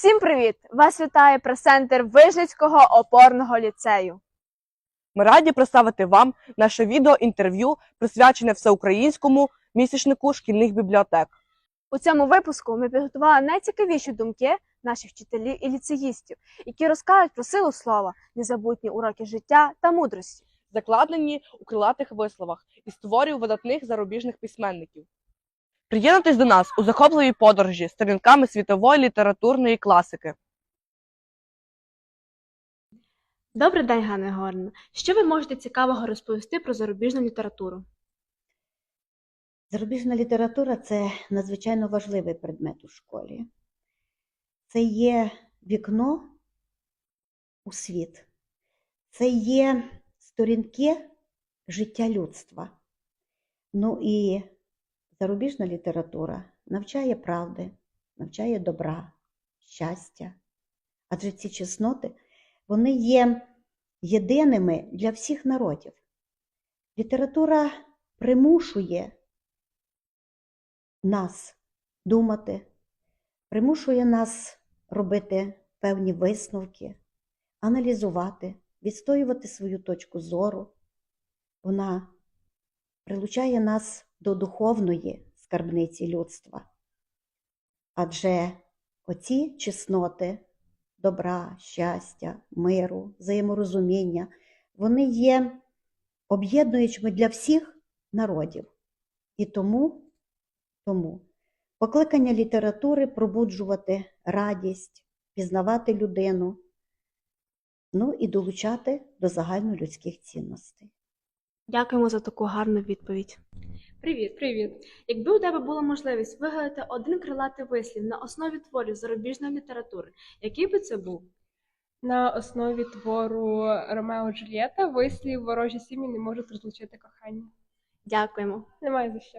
Всім привіт! Вас вітає прес-центр Вижницького опорного ліцею. Ми раді представити вам наше відео-інтерв'ю, присвячене всеукраїнському місячнику шкільних бібліотек. У цьому випуску ми підготували найцікавіші думки наших вчителів і ліцеїстів, які розкажуть про силу слова, незабутні уроки життя та мудрості. закладені у крилатих висловах і створів видатних зарубіжних письменників. Приєднуйтесь до нас у захопливій подорожі сторінками світової літературної класики. Добрий день, Ганна Горна. Що ви можете цікавого розповісти про зарубіжну літературу? Зарубіжна література це надзвичайно важливий предмет у школі. Це є вікно у світ, це є сторінки життя людства. Ну і зарубіжна література навчає правди, навчає добра, щастя. Адже ці чесноти вони є єдиними для всіх народів. Література примушує нас думати, примушує нас робити певні висновки, аналізувати, відстоювати свою точку зору. Вона прилучає нас до духовної скарбниці людства. Адже оці чесноти добра, щастя, миру, взаєморозуміння, вони є об'єднуючими для всіх народів. І тому тому покликання літератури пробуджувати радість, пізнавати людину, ну і долучати до загальнолюдських цінностей. Дякуємо за таку гарну відповідь. Привіт, привіт. Якби у тебе була можливість вигадати один крилатий вислів на основі творів зарубіжної літератури, який би це був? На основі твору Ромео Джульєта вислів ворожі сім'ї не можуть розлучити кохання. Дякуємо. Немає за що.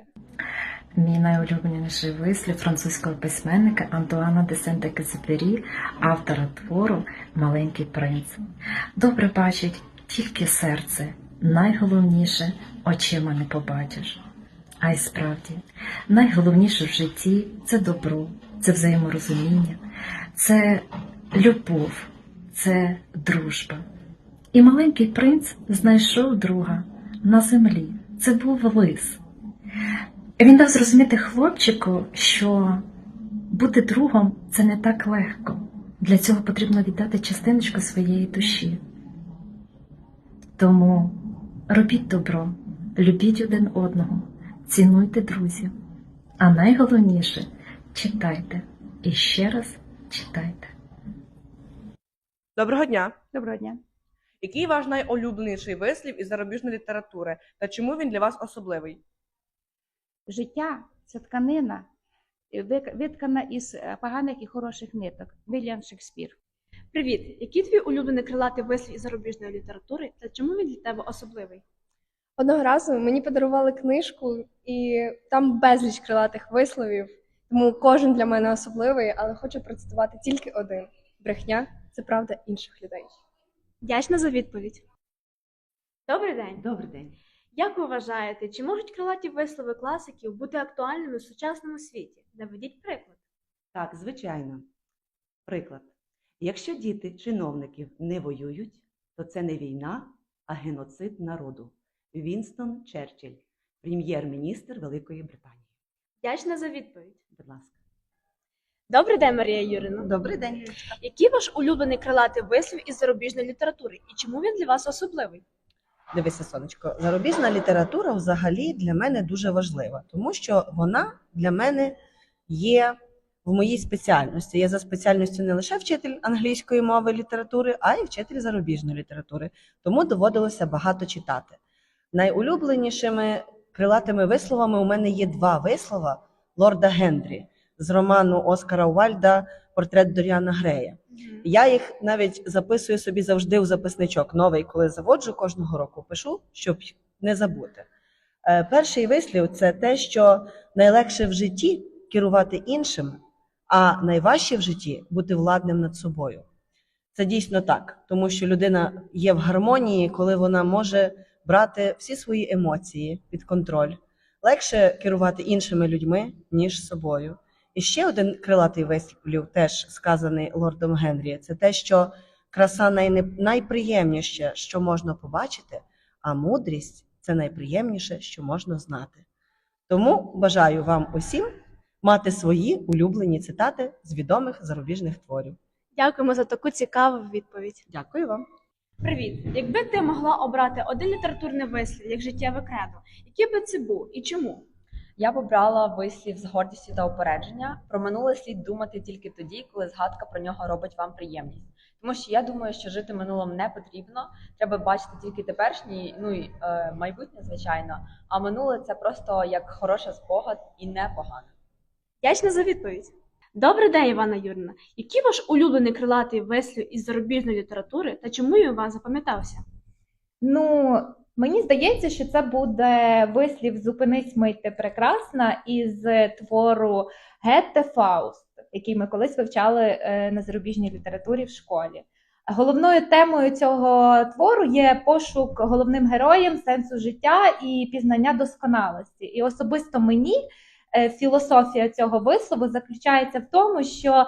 Мій найулюбленіший вислів французького письменника Антуана де Сент-Екзюпері, автора твору Маленький принц. Добре бачить тільки серце, найголовніше очима не побачиш. А й справді, найголовніше в житті це добро, це взаєморозуміння, це любов, це дружба. І маленький принц знайшов друга на землі. Це був лис. Він дав зрозуміти хлопчику, що бути другом це не так легко. Для цього потрібно віддати частиночку своєї душі. Тому робіть добро, любіть один одного, цінуйте друзів. А найголовніше читайте і ще раз читайте. Доброго дня! Доброго дня. Який ваш найулюбленіший вислів із зарубіжної літератури та чому він для вас особливий? Життя це тканина, виткана із е, поганих і хороших ниток. Вільям Шекспір. Привіт! Який твій улюблений крилатий вислів із зарубіжної літератури та чому він для тебе особливий? Одного разу мені подарували книжку, і там безліч крилатих висловів, тому кожен для мене особливий, але хочу процитувати тільки один: брехня це правда інших людей. Вдячна за відповідь. Добрий день. Добрий день. Як ви вважаєте, чи можуть крилаті вислови класиків бути актуальними в сучасному світі? Наведіть приклад. Так, звичайно. Приклад. Якщо діти чиновників не воюють, то це не війна, а геноцид народу. Вінстон Черчилль, прем'єр-міністр Великої Британії. Вдячна за відповідь. Будь ласка. Добрий день, Марія Юрина. Добрий день. Який ваш улюблений крилатий вислів із зарубіжної літератури і чому він для вас особливий? Дивися, сонечко, зарубіжна література взагалі для мене дуже важлива, тому що вона для мене є в моїй спеціальності. Я за спеціальністю не лише вчитель англійської мови літератури, а й вчитель зарубіжної літератури. Тому доводилося багато читати. Найулюбленішими крилатими висловами у мене є два вислова лорда Гендрі з роману Оскара Уальда Портрет Доріана Грея. Я їх навіть записую собі завжди в записничок. Новий, коли заводжу кожного року, пишу, щоб не забути. Е, Перший вислів це те, що найлегше в житті керувати іншим, а найважче в житті бути владним над собою. Це дійсно так, тому що людина є в гармонії, коли вона може брати всі свої емоції під контроль. Легше керувати іншими людьми, ніж собою. І ще один крилатий вислів, теж сказаний лордом Генрі, це те, що краса найне- найприємніше, що можна побачити, а мудрість це найприємніше, що можна знати. Тому бажаю вам усім мати свої улюблені цитати з відомих зарубіжних творів. Дякуємо за таку цікаву відповідь. Дякую вам. Привіт! Якби ти могла обрати один літературний вислів як життєве кредо, який би це був і чому? Я б обрала вислів з гордістю та упередження. Про минуле слід думати тільки тоді, коли згадка про нього робить вам приємність. Тому що я думаю, що жити минулим не потрібно. Треба бачити тільки теперішній, ну і е, майбутнє, звичайно. А минуле це просто як хороший спогад і непогано. Вдячна за відповідь. Добрий день, Івана Юрівна. Який ваш улюблений крилатий вислів із зарубіжної літератури та чому він вам запам'ятався? Ну, мені здається, що це буде вислів Зупинись Мить-Прекрасна із твору Гетте Фауст, який ми колись вивчали е, на зарубіжній літературі в школі. Головною темою цього твору є пошук головним героєм сенсу життя і пізнання досконалості. І особисто мені філософія цього вислову заключається в тому, що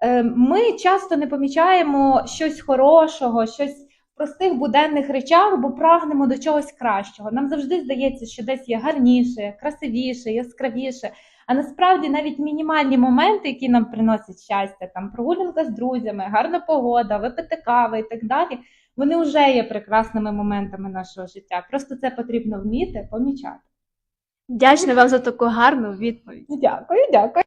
е, ми часто не помічаємо щось хорошого, щось в простих буденних речах, бо прагнемо до чогось кращого. Нам завжди здається, що десь є гарніше, красивіше, яскравіше. А насправді навіть мінімальні моменти, які нам приносять щастя, там прогулянка з друзями, гарна погода, випити кави і так далі, вони вже є прекрасними моментами нашого життя. Просто це потрібно вміти помічати. Вдячна вам за таку гарну відповідь. Дякую, дякую.